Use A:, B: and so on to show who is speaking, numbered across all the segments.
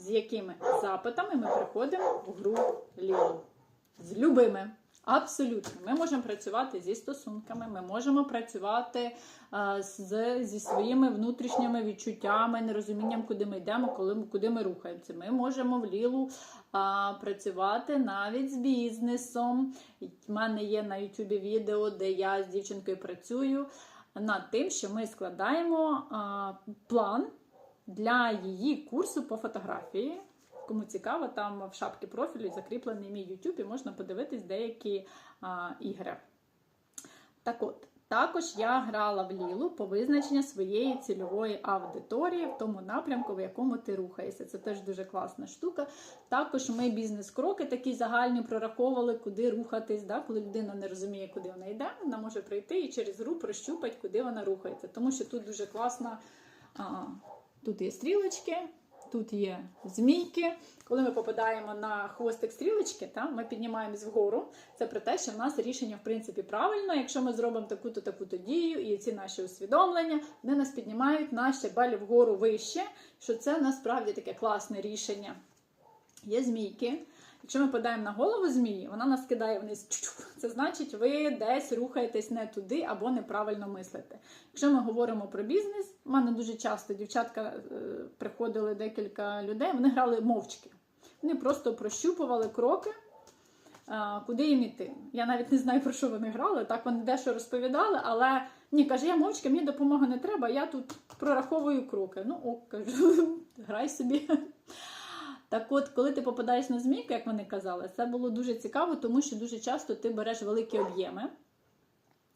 A: з якими запитами ми приходимо в гру Лілу. З любими. Абсолютно, ми можемо працювати зі стосунками, ми можемо працювати а, з, зі своїми внутрішніми відчуттями, нерозумінням, куди ми йдемо, коли куди ми рухаємося. Ми можемо в лілу а, працювати навіть з бізнесом. У мене є на Ютубі відео, де я з дівчинкою працюю над тим, що ми складаємо а, план для її курсу по фотографії. Кому цікаво, там в шапці профілю закріплений мій YouTube і можна подивитись деякі а, ігри. Так от, також я грала в Лілу по визначенню своєї цільової аудиторії в тому напрямку, в якому ти рухаєшся. Це теж дуже класна штука. Також ми бізнес-кроки такі загальні прораховували, куди рухатись. Да? Коли людина не розуміє, куди вона йде, вона може прийти і через гру прощупати, куди вона рухається. Тому що тут дуже класна. А, тут є стрілочки, тут є змійки. Коли ми попадаємо на хвостик стрілочки, та, ми піднімаємось вгору. Це про те, що в нас рішення в принципі правильно. Якщо ми зробимо таку-то таку-то дію, і ці наші усвідомлення, вони нас піднімають на щебель вгору вище, що це насправді таке класне рішення. Є змійки. Якщо ми подаємо на голову змії, вона нас кидає вниз. Це значить, ви десь рухаєтесь не туди або неправильно мислите. Якщо ми говоримо про бізнес, у мене дуже часто дівчатка е, приходили декілька людей, вони грали мовчки. Вони просто прощупували кроки, а, куди їм іти. Я навіть не знаю, про що вони грали. Так вони дещо розповідали, але ні, каже, я мовчки, мені допомоги не треба, я тут прораховую кроки. Ну, ок, кажу, грай собі. Так от, коли ти попадаєш на змійку, як вони казали, це було дуже цікаво, тому що дуже часто ти береш великі об'єми.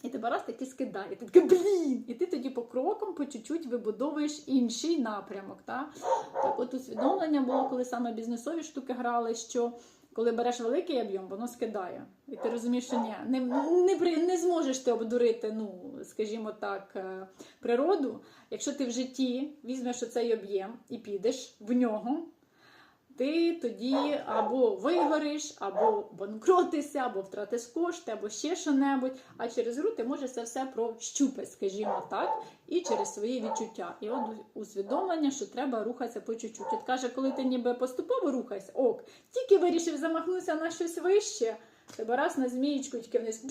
A: І тебе раз таки скидає. Ти такий, блін! І ти тоді по крокам, по чуть-чуть вибудовуєш інший напрямок. Та? Так от усвідомлення було, коли саме бізнесові штуки грали, що коли береш великий об'єм, воно скидає. І ти розумієш, що ні, не, не, не зможеш ти обдурити, ну, скажімо так, е, природу. Якщо ти в житті візьмеш оцей об'єм і підеш в нього, ти тоді або вигориш, або банкротишся, або втратиш кошти, або ще що-небудь. А через гру ти можеш це все прощупати, скажімо так, і через свої відчуття. І от усвідомлення, що треба рухатися по чуть-чуть. От каже, коли ти ніби поступово рухаєшся, ок, тільки вирішив замахнутися на щось вище, тебе раз на змієчку тільки вниз.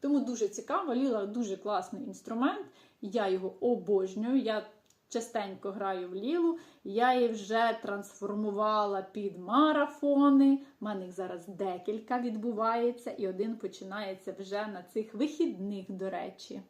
A: Тому дуже цікаво, Ліла дуже класний інструмент. Я його обожнюю. Я частенько граю в Лілу. Я її вже трансформувала під марафони. У мене їх зараз декілька відбувається, і один починається вже на цих вихідних, до речі.